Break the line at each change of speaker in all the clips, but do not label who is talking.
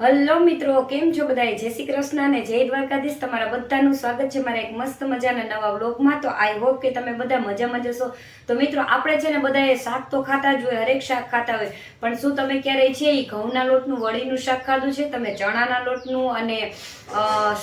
Hello મિત્રો, કેમ છો બધાએ જય શ્રી કૃષ્ણ અને જય દ્વારકાધીશ. તમારા બધાનું સ્વાગત છે મારા એક મસ્ત મજાના નવા વ્લોગમાં. તો આઈ હોપ કે તમે બધા મજામાં જશો તો મિત્રો, આપણે છે ને બધાએ શાક તો ખાતા જ હોય, હરેક શાક ખાતા હોય. પણ શું તમે ક્યારેય છે એ ઘઉંના લોટનું, વડીનું શાક ખાધું છે? તમે ચણાના લોટનું અને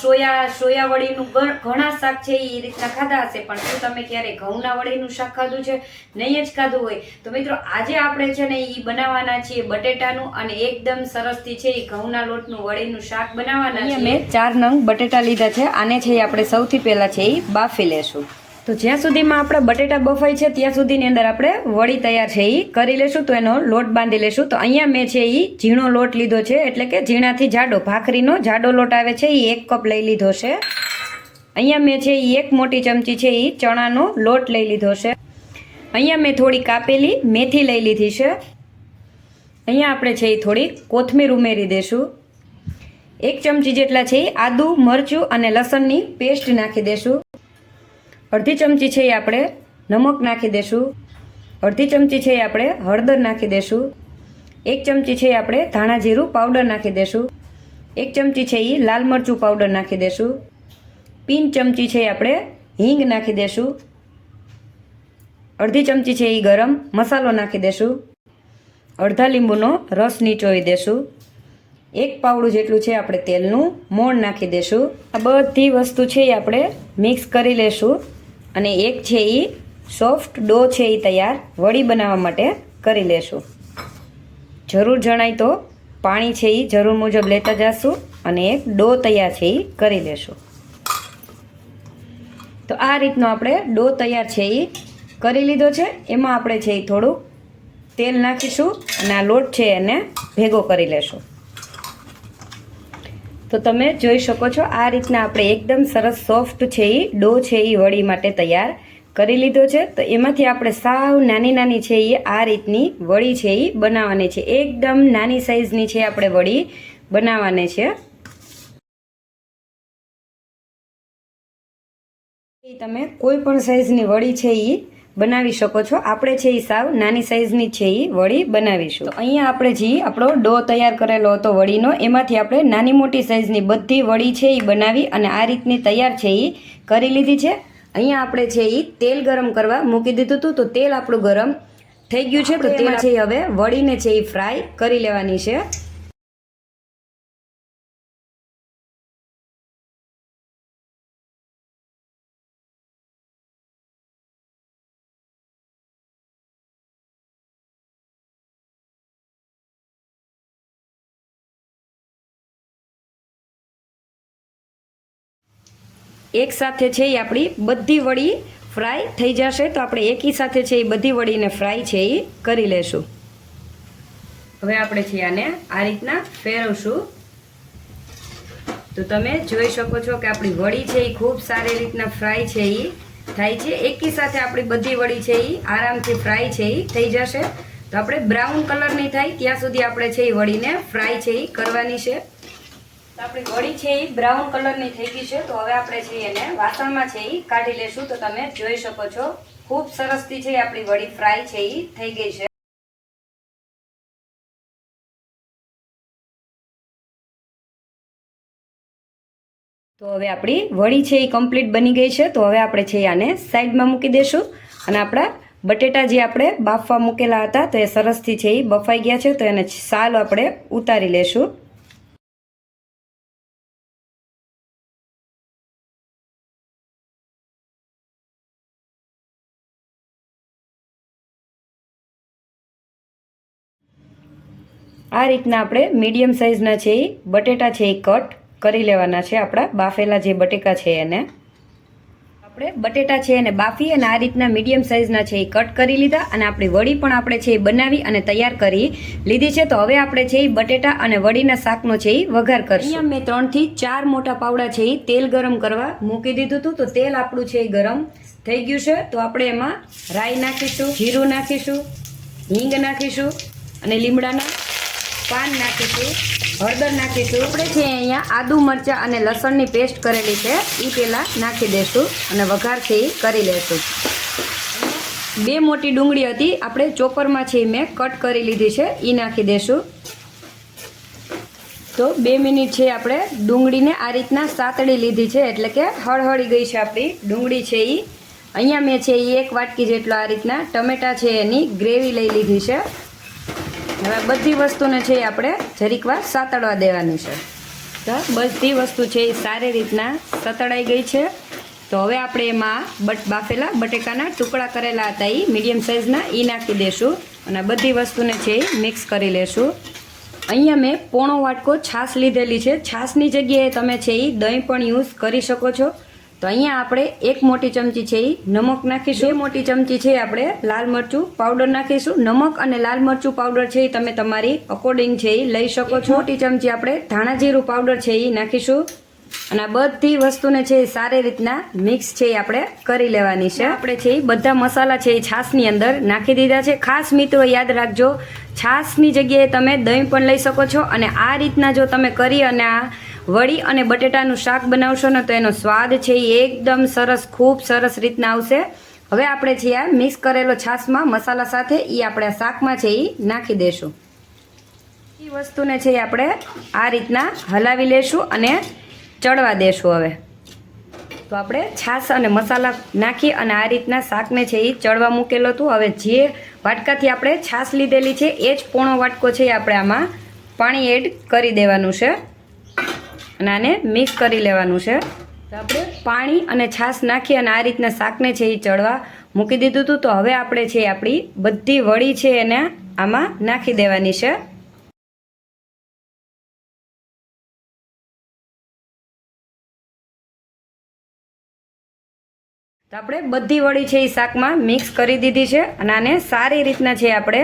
સોયા સોયા વડીનું ઘણા શાક છે એ રીતના ખાધા હશે. પણ શું તમે ક્યારેય ઘઉંના વડીનું શાક ખાધું છે? નહીં જ ખાધું હોય. તો મિત્રો, આજે આપણે છે ને એ બનાવવાના છીએ બટેટાનું અને એકદમ સરસથી છે એ ઘઉંના લોટનું વળીનું શાક બનાવવાના છે મેં ચાર નંગ બટેટા લીધા છે. આને છે આપણે સૌથી પહેલા છે એ બાફી લેશું. તો જ્યાં સુધીમાં આપણે બટેટા બફાય છે ત્યાં સુધીની અંદર આપણે વડી તૈયાર છે એ કરી લેશું તો એનો લોટ બાંધી લેશું. તો અહીંયા મેં છે એ ઝીણો લોટ લીધો છે એટલે કે ઝીણાથી જાડો ભાખરીનો જાડો લોટ આવે છે એ એક કપ લઈ લીધો છે. અહીંયા મેં છે એ એક મોટી ચમચી છે એ ચણાનો લોટ લઈ લીધો છે. અહીંયા મેં થોડી કાપેલી મેથી લઈ લીધી છે. અહીંયા આપણે છે એ થોડી કોથમીર ઉમેરી દેશું. એક ચમચી જેટલા છે આદુ, મરચું અને લસણની પેસ્ટ નાખી દેશું. અડધી ચમચી છે એ આપણે નમક નાખી દેશું. અડધી ચમચી છે આપણે હળદર નાખી દેશું. એક ચમચી છે આપણે ધાણા જીરું પાવડર નાખી દેશું. એક ચમચી છે એ લાલ મરચું પાવડર નાખી દેશું. પિન ચમચી છે આપણે હિંગ નાખી દેશું. અડધી ચમચી છે એ ગરમ મસાલો નાખી દેશું. અડધા લીંબુનો રસ નીચોવી દેશું. એક પાવડું જેટલું છે આપણે તેલનું મોણ નાખી દેશું. આ બધી વસ્તુ છે એ આપણે મિક્સ કરી લેશું. અને એક છે એ સોફ્ટ ડો છે એ તૈયાર, વડી બનાવવા માટે કરી લેશું. જરૂર જણાય તો પાણી છે એ જરૂર મુજબ લેતા જશું અને એક ડો તૈયાર છે એ કરી લેશું. તો આ રીતનો આપણે ડો તૈયાર છે એ કરી લીધો છે. એમાં આપણે છે એ થોડુંક તેલ નાખીશું અને આ લોટ છે એને ભેગો કરી લેશું. તો તમે જોઈ શકો છો, આ રીતના આપણે એકદમ સરસ સોફ્ટ છે એ ડો છે એ વડી માટે તૈયાર કરી લીધો છે. તો એમાંથી આપણે સાવ નાની નાની છે એ આ રીતની વડી છે એ બનાવવાની છે. એકદમ નાની સાઈઝની છે આપણે વડી બનાવવાની છે. તમે કોઈ પણ સાઈઝની વડી છે એ બનાવી શકો છો. આપણે છે એ સાવ નાની સાઈઝની છે એ વડી બનાવીશું. તો અહીંયા આપણે જે આપણો ડો તૈયાર કરેલો હતો વડીનો એમાંથી આપણે નાની મોટી સાઈઝની બધી વડી છે એ બનાવી અને આ રીતની તૈયાર છે એ કરી લીધી છે. અહીંયા આપણે છે એ તેલ ગરમ કરવા મૂકી દીધું હતું તો તેલ આપણું ગરમ થઈ ગયું છે. તો તેમાં છે એ હવે વડીને છે એ ફ્રાય કરી લેવાની છે. એક સાથે છે એ આપણી બધી વડી ફ્રાય થઈ જશે, તો આપણે એકી સાથે છે એ બધી વડીને ફ્રાય છે એ કરી લેશું. હવે આપણે છે આને આ રીતના ફેરવશું. તો તમે જોઈ શકો છો કે આપણી વડી છે એ ખૂબ સારી રીતના ફ્રાય છે એ, થાય છે. એકી સાથે આપણી બધી વડી છે એ આરામથી ફ્રાય છે એ થઈ જશે. તો આપણે બ્રાઉન કલરની થાય, ત્યાં સુધી આપણે છે એ વડીને ફ્રાય છે એ કરવાની છે. તો આપણી વડી છે એ બ્રાઉન કલરની થઈ ગઈ છે, તો હવે આપણે છે એને વાસણમાં છે એ કાઢી લેશું. તો તમે જોઈ શકો છો, ખૂબ સરસથી છે આપણી વડી ફ્રાય છે એ થઈ ગઈ છે. તો હવે આપણી વડી છે એ કમ્પ્લીટ બની ગઈ છે, તો હવે આપણે છે આને સાઈડમાં મૂકી દેશું. અને આપણા બટેટા જે આપણે બાફવા મૂકેલા હતા, તો એ સરસથી છે એ બફાઈ ગયા છે, તો એને સાલ આપણે ઉતારી લેશું. આ રીતના આપણે મીડિયમ સાઇઝના છે એ બટેટા છે એ કટ કરી લેવાના છે આપણા બાફેલા જે બટેકા છે એને. આપણે બટેટા છે એને બાફી અને આ રીતના મીડિયમ સાઇઝના છે એ કટ કરી લીધા અને આપણી વડી પણ આપણે છે એ બનાવી અને તૈયાર કરી લીધી છે. તો હવે આપણે છે એ બટેટા અને વડીના શાકનો છે એ વઘાર કરશું. મેં ત્રણથી ચાર મોટા પાવડા છે એ તેલ ગરમ કરવા મૂકી દીધું હતું. તો તેલ આપણું છે એ ગરમ થઈ ગયું છે. તો આપણે એમાં રાઈ નાખીશું, જીરું નાખીશું, હિંગ નાખીશું અને લીમડાના પાન નાખીશું, હળદર નાખીશું. આપણે છે અહીંયા આદુ મરચાં અને લસણની પેસ્ટ કરેલી છે એ પહેલાં નાખી દઈશું અને વઘારથી કરી લઈશું બે મોટી ડુંગળી હતી, આપણે ચોપરમાં છે મેં કટ કરી લીધી છે એ નાખી દઈશું તો બે મિનિટ છે આપણે ડુંગળીને આ રીતના સાતડી લીધી છે, એટલે કે હળહળી ગઈ છે આપણી ડુંગળી છે એ અહીંયા મેં છે એ એક વાટકી જેટલો આ રીતના ટમેટા છે એની ગ્રેવી લઈ લીધી છે. હવે બધી વસ્તુને છે એ આપણે જરીક વાર સાતડવા દેવાની છે. તો બધી વસ્તુ છે એ સારી રીતના સતળાઈ ગઈ છે. તો હવે આપણે એમાં બટ બાફેલા બટેકાના ટુકડા કરેલા હતા એ મીડિયમ સાઇઝના એ નાખી દેશું અને બધી વસ્તુને છે એ મિક્સ કરી લેશું. અહીંયા મેં પોણો વાટકો છાશ લીધેલી છે. છાશની જગ્યાએ તમે છે એ દહીં પણ યુઝ કરી શકો છો. તો અહીંયા આપણે એક મોટી ચમચી છે એ નમક નાખીશું. બે મોટી ચમચી છે આપણે લાલ મરચું પાવડર નાખીશું. નમક અને લાલ મરચું પાવડર છે એ તમે તમારી અકોર્ડિંગ છે એ લઈ શકો છો. મોટી ચમચી આપણે ધાણા જીરું પાવડર છે એ નાખીશું. અને આ બધી વસ્તુને છે એ સારી રીતના મિક્સ છે એ આપણે કરી લેવાની છે. આપણે છે એ બધા મસાલા છે એ છાશની અંદર નાખી દીધા છે. ખાસ મિત્રો યાદ રાખજો, છાશની જગ્યાએ તમે દહીં પણ લઈ શકો છો. અને આ રીતના જો તમે કરી અને આ વડી અને બટેટાનું શાક બનાવશો ને તો એનો સ્વાદ છે એ એકદમ સરસ, ખૂબ સરસ રીતના આવશે. હવે આપણે છે આ મિક્સ કરેલો છાશમાં મસાલા સાથે એ આપણે શાકમાં છે એ નાખી દેશું. એ વસ્તુને છે એ આપણે આ રીતના હલાવી લેશું અને ચડવા દેશું હવે. તો આપણે છાશ અને મસાલા નાખી અને આ રીતના શાકને છે એ ચડવા મૂકેલું હતું હવે જે વાટકાથી આપણે છાશ લીધેલી છે, એ જ પોણો વાટકો છે એ આપણે આમાં પાણી એડ કરી દેવાનું છે. અને આને મિક્સ કરી લેવાનું છે. આપણે પાણી અને છાશ નાખી અને આ રીતના શાકને છે એ ચડવા મૂકી દીધું હતું. તો હવે આપણે છે આપણી બધી વડી છે એને આમાં નાખી દેવાની છે. તો આપણે બધી વડી છે એ શાકમાં મિક્સ કરી દીધી છે અને આને સારી રીતના છે આપણે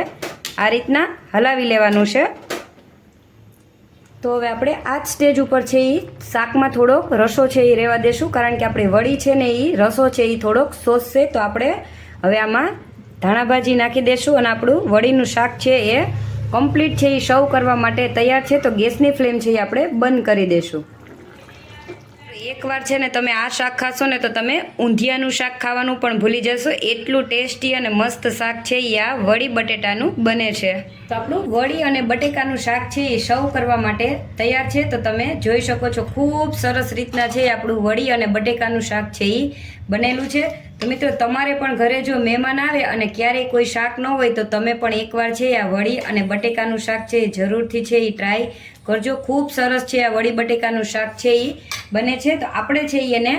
આ રીતના હલાવી લેવાનું છે. તો હવે આપણે આ જ સ્ટેજ ઉપર છે એ શાકમાં થોડોક રસો છે એ રહેવા દેશું, કારણ કે આપણી વડી છે ને એ રસો છે એ થોડોક શોષશે, તો આપણે હવે આમાં ધાણાભાજી નાખી દેશું અને આપણું વડીનું શાક છે એ કમ્પ્લીટ છે એ સર્વ કરવા માટે તૈયાર છે. તો ગેસની ફ્લેમ છે એ આપણે બંધ કરી દેશું. એકવાર છે ને તમે આ શાક ખાશો ને તો તમે ઊંધિયાનું શાક ખાવાનું પણ ભૂલી જશો. એટલું ટેસ્ટી અને મસ્ત શાક છે એ આ વડી બટેટાનું બને છે. તો આપણું વડી અને બટેકાનું શાક છે એ સર્વ કરવા માટે તૈયાર છે. તો તમે જોઈ શકો છો, ખૂબ સરસ રીતના છે આપણું વડી અને બટેકાનું શાક છે એ બનેલું છે. તો મિત્રો, તમારે પણ ઘરે જો મહેમાન આવે અને ક્યારેય કોઈ શાક ન હોય, તો તમે પણ એકવાર છે, આ વળી અને બટેકાનું શાક છે એ જરૂરથી છે એ ટ્રાય કરજો. ખૂબ સરસ છે આ વળી બટેકાનું શાક છે એ બને છે તો આપણે છે એને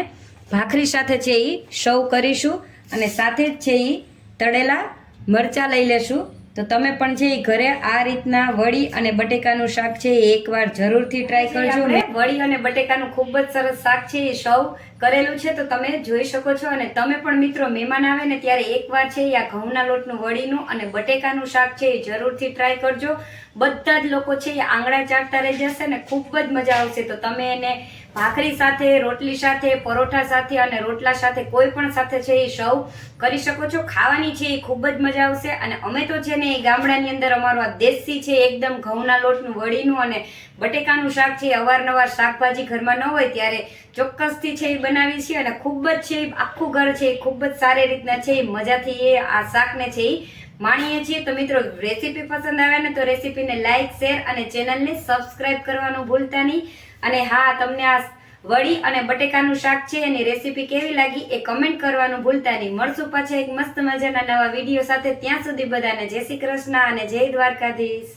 ભાખરી સાથે છે એ સર્વ કરીશું અને સાથે જ છે એ તળેલા મરચાં લઈ લેશું. તો તમે પણ છે એ ઘરે આ રીતના વડી અને બટેકાનું શાક છે એ એકવાર જરૂરથી ટ્રાય કરજો વડી અને બટેકાનું ખૂબ જ સરસ શાક છે એ સૌ કરેલું છે તો તમે જોઈ શકો છો અને તમે પણ મિત્રો મહેમાન આવે ને ત્યારે એકવાર છે આ ઘઉંના લોટનું વડીનું અને બટેકાનું શાક છે એ જરૂરથી ટ્રાય કરજો. બધા જ લોકો છે એ આંગળા ચાટતા રહી જશે ને ખૂબ જ મજા આવશે તો તમે એને ભાખરી સાથે, રોટલી સાથે, પરોઠા સાથે અને રોટલા સાથે કોઈ પણ સાથે છે એ સૌ કરી શકો છો. ખાવાની છે એ ખૂબ જ મજા આવશે અને અમે તો છે ને એ ગામડાની અંદર અમારું આ દેશી છે એકદમ ઘઉંના લોટનું, વડીનું અને બટેકાનું શાક છે અવારનવાર શાકભાજી ઘરમાં ન હોય ત્યારે ચોક્કસથી છે એ બનાવી છીએ અને ખૂબ જ છે આખું ઘર છે એ ખૂબ જ સારી રીતના છે એ મજાથી એ આ શાકને છે એ માણીએ છીએ. તો મિત્રો રેસીપી પસંદ આવે ને તો રેસીપીને લાઇક શેર અને ચેનલને સબસ્ક્રાઇબ કરવાનું ભૂલતા નહીં. અને હા, તમને આ વડી અને બટેકાનું શાક છે એની રેસીપી કેવી લાગી એ કમેન્ટ કરવાનું ભૂલતા નહીં. મળશું પાછા એક મસ્ત મજાના નવા વીડિયો સાથે. ત્યાં સુધી બધાને જય શ્રી કૃષ્ણ અને જય દ્વારકાધીશ.